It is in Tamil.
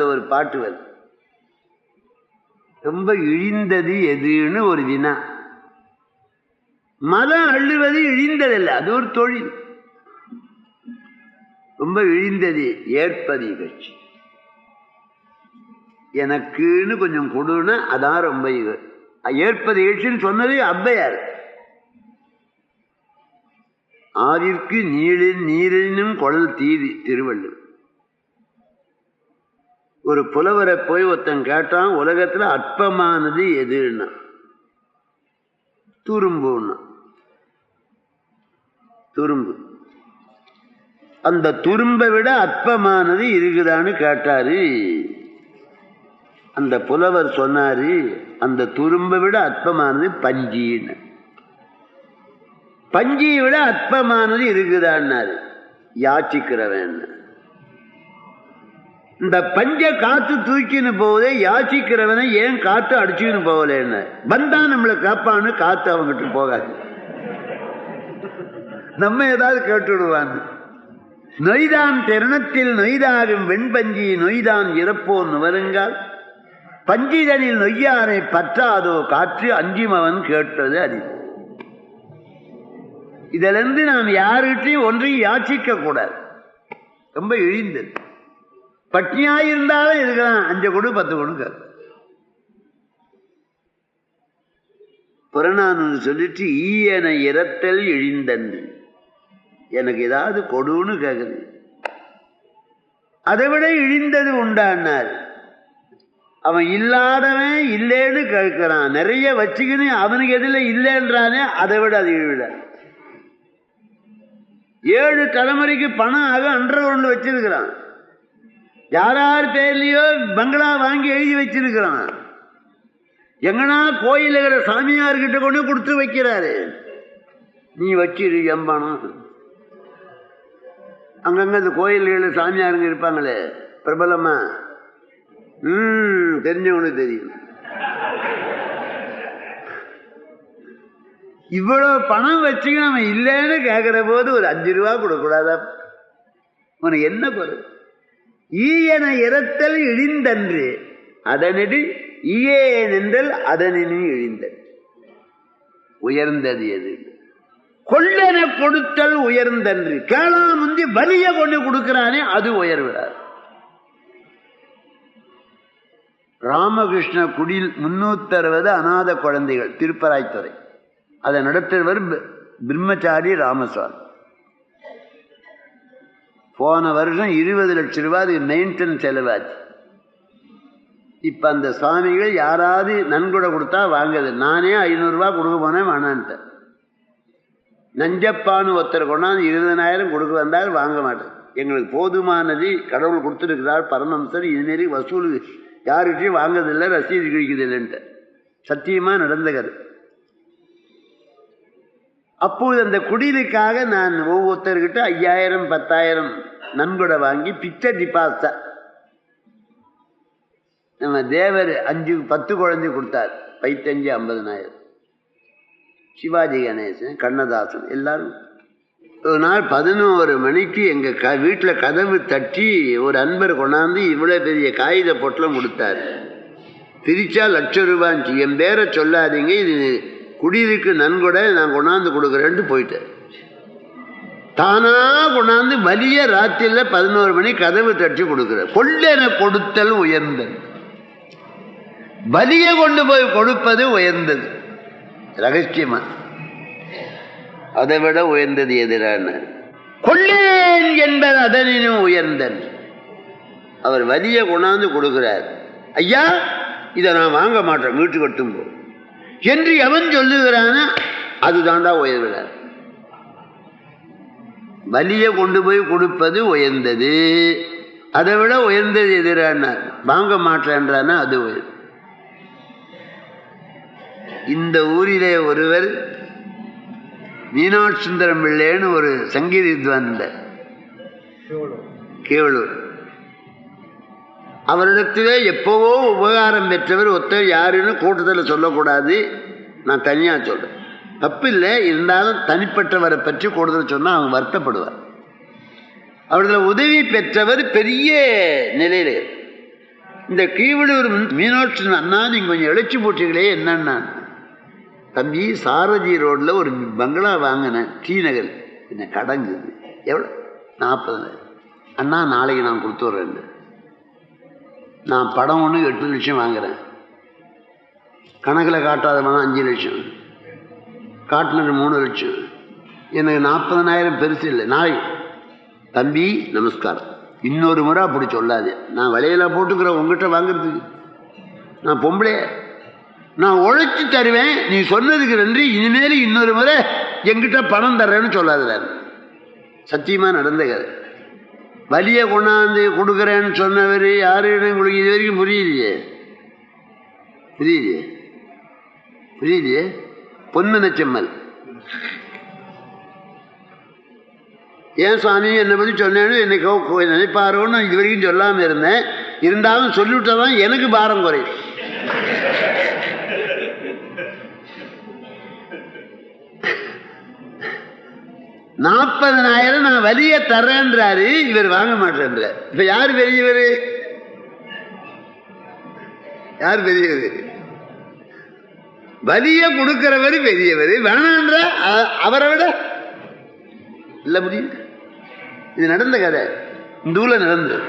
அதில் ஒரு பாட்டு வருது ரொம்ப இழிந்தது எதுன்னு ஒரு வினா. மதம் அள்ளுவது இழிந்ததல்ல அது ஒரு தொழில். ரொம்ப இழிந்தது ஏற்பது இகழ்ச்சி. எனக்குன்னு கொஞ்சம் கொடுன்னா அதான் ரொம்ப இது ஏற்பது இகழ்ச்சின்னு சொன்னது அவ்வையார். ஆதிற்கு நீளின் நீரினும் குழல் தீதி திருவள்ளுவர். ஒரு புலவரை போய் ஒருத்தன் கேட்டான் உலகத்துல அற்பமானது எதுன்னா? துரும்புன்னா. துரும்பு. அந்த துரும்பை விட அற்பமானது இருக்குதான்னு கேட்டாரு. அந்த புலவர் சொன்னாரு அந்த துரும்பை விட அற்பமானது பஞ்சின்னு. பஞ்சியை விட அற்பமானது இருக்குதான்னாரு. யாச்சிக்கிறவன். இந்த பஞ்ச காத்து தூக்கின்னு போவதே யாச்சிக்கிறவனை ஏன் காத்து அடிச்சுக்கின்னு போகலன்னு. வந்தா நம்மளை காப்பான்னு காத்து அவங்ககிட்ட போகாது. நம்ம ஏதாவது கேட்டுடுவான் நொய்தான் தருணத்தில் நொய்தாகும் வெண்பஞ்சி நொய்தான் இறப்போன் நுவருங்கால் பஞ்சிதனில் நொய்யாரை பற்றாதோ காற்று அஞ்சிமவன் கேட்டது அது இதிலிருந்து நாம் யாருகிட்டையும் ஒன்றையும் யாச்சிக்க கூடாது ரொம்ப இழிந்தது. பட்னியாய் இருந்தாலும் இருக்கலாம். அஞ்சு கொடு பத்து கொடுங்க. புறநானூறு சொல்லிட்டு ஈயன இறத்தல் இழிந்தன்னு எனக்கு ஏதாவது கொடுன்னு கேக்குது. அதை விட இழிந்தது உண்டான்னார் அவன் இல்லாதவன் இல்லைன்னு கேட்கிறான். நிறைய வச்சுக்கின்னு அவனுக்கு எதில் இல்லைன்றானே அதை விட அது விட ஏழு தலைமுறைக்கு பணம் ஆக அண்டர் கிரவுண்ட் வச்சிருக்கிறான். யார் யார் பேர்லயோ பங்களா வாங்கி எழுதி வச்சிருக்கிறான். எங்கன்னா கோயில் இருக்கிற சாமியார்கிட்ட கொண்டு கொடுத்து வைக்கிறாரு. நீ வச்சிரு எம்பணம். அங்கங்க இந்த கோயில்கள் சாமியாருங்க இருப்பாங்களே பிரபலமா? ம் தெரிஞ்சவனுக்கு தெரியும். இவ்வளவு பணம் வச்சுக்க நம்ம இல்லைன்னு கேட்கிற போது ஒரு அஞ்சு ரூபா கொடுக்கூடாதா உனக்கு என்ன குறை ஈயன இறத்தல் இழிந்தன்று அதனடி ஈயேன் என்றல் அதனினும் இழிந்தது உயர்ந்தது எது? கொள்ளென கொடுத்தல் உயர்ந்தன்று. கேளா முந்தி வலிய கொண்டு கொடுக்கிறானே அது உயர்விடாது ராமகிருஷ்ண குடில் முன்னூத்தி அறுபது அநாத குழந்தைகள் திருப்பராய்த்துறை. அதை நடத்துவர் பிரம்மச்சாரி ராமசுவாமி. போன வருஷம் இருபது லட்சம் ரூபாய் அதுக்கு மெயின்டெனன்ஸ் செலவாச்சு. இப்போ அந்த சுவாமிகள் யாராவது நன்கொடை கொடுத்தா வாங்குது. நானே ஐநூறுரூவா கொடுக்க போனேன் வேணான்ட்டேன் நஞ்சப்பான்னு ஒருத்தர் கொண்டாந்து இருபதனாயிரம் கொடுக்க வந்தால் வாங்க மாட்டேன் எங்களுக்கு போதுமானது கடவுள் கொடுத்துருக்கிறார் பரமம்சர் இதுமாரி வசூல் யாருக்கிட்டையும் வாங்குறதில்லை ரசீது கிழிக்குது இல்லைன்ட்டு. சத்தியமாக நடந்த கதை. அப்போது அந்த குடிலுக்காக நான் ஒவ்வொருத்தர்கிட்ட ஐயாயிரம் பத்தாயிரம் நன்கொடை வாங்கி பிச்சை டிபாசிட்டா நம்ம தேவர் அஞ்சு பத்து குழந்தை கொடுத்தார். பைத்தஞ்சு ஐம்பதனாயிரம். சிவாஜி கணேசன் கண்ணதாசன் எல்லாரும். ஒரு நாள் பதினோரு மணிக்கு எங்கள் க வீட்டில் கதவு தட்டி ஒரு அன்பர் கொண்டாந்து இவ்வளோ பெரிய காகித பொட்டலம் கொடுத்தாரு. பிரித்தா லட்சம் ரூபாய்ச்சு என் பேரை சொல்லாதீங்க. இது குடியிருக்கு நன்கொடை நான் கொண்டாந்து கொடுக்குறேன்ட்டு போயிட்டேன். தானா கொண்டாந்து வலிய ராத்திரியில் பதினோரு மணி கதவு தட்டி கொடுக்குறேன். கொள்ளென கொடுத்தல் உயர்ந்தது. வலியை கொண்டு போய் கொடுப்பது உயர்ந்தது. ரகசியமா? அதை விட உயர்ந்தது எதிரான. கொள்ளேன் என்பது அதனினும் உயர்ந்தன். அவர் வலியை கொண்டாந்து கொடுக்கிறார். ஐயா இதை நான் வாங்க மாட்டேன் வீட்டுக்கு கட்டும் போ. என்று எவன் சொல்லுகிறானா அதுதான்டா உயர்கிறார். வலிய கொண்டு போய் கொடுப்பது உயர்ந்தது. அதை விட உயர்ந்தது எதிரானார் வாங்க மாட்டேன்றானா அது உயர். இந்த ஊரிலே ஒருவர் மீனாட்சி சுந்தரம் பிள்ளைன்னு ஒரு சங்கீத வித்வான் கேவலூர். அவரிடத்திலே எப்போவோ உபகாரம் பெற்றவர் ஒத்தர் யாருன்னு கூட்டத்தில் சொல்லக்கூடாது. நான் தனியாக சொல்கிறேன் தப்பு இல்லை இருந்தாலும் தனிப்பட்டவரை பற்றி கூடுதல் சொன்னால் அவங்க வருத்தப்படுவார். அவர்களை உதவி பெற்றவர் பெரிய நிலையில் இந்த கீவளூர் மீனாட்சி அண்ணா நீங்கள் கொஞ்சம் இழைச்சி போட்டீங்களே என்னன்னா? தம்பி சாரதி ரோட்டில் ஒரு பங்களா வாங்கினேன் டி நகர். என்ன கடங்குது எவ்வளோ நாற்பது அண்ணா நாளைக்கு நான் கொடுத்து விட்றேன் நான் படம் ஒன்று எட்டு லட்சம் வாங்குகிறேன் கணக்கில் காட்டாதவனா அஞ்சு லட்சம். காட்டினது மூணு லட்சம். எனக்கு நாற்பதனாயிரம் பெருசு இல்லை. நாய். தம்பி நமஸ்காரம். இன்னொரு முறை அப்படி சொல்லாது. நான் விலையில போட்டுக்கிறேன் உங்ககிட்ட வாங்குறதுக்கு. நான் பொம்பளை. நான் உழைச்சி தருவேன். நீ சொன்னதுக்கு நன்றி. இனிமேல் இன்னொரு முறை எங்கிட்ட பணம் தர்றேன்னு சொல்லாதுல சத்தியமாக நடந்த கதை. வலியை கொண்டாந்து கொடுக்குறேன்னு சொன்னவர் யாருன்னு உங்களுக்கு இது வரைக்கும் புரியலையே? புரியலையே? புரியலையே? பொன்மனச்செம்மல் ஏன் சுவாமி என்னை பற்றி சொன்னேன்னு என்னைக்கோ நினைப்பாரோன்னு இது வரைக்கும் சொல்லாமல் இருந்தேன். இருந்தாலும் சொல்லிவிட்டதான் எனக்கு பாரம் குறையும். நாற்பதனாயிரம் நான் வலிய தர்றேன்றாரு இவர் வாங்க மாட்டேன்ற இப்ப யார் பெரியவர்? யார் பெரியவர்? வலிய கொடுக்கிறவர் பெரியவர். வேணான்ற அவரை விட இல்ல முடியும். இது நடந்த கதை. இந்த ஊர்ல நடந்தது.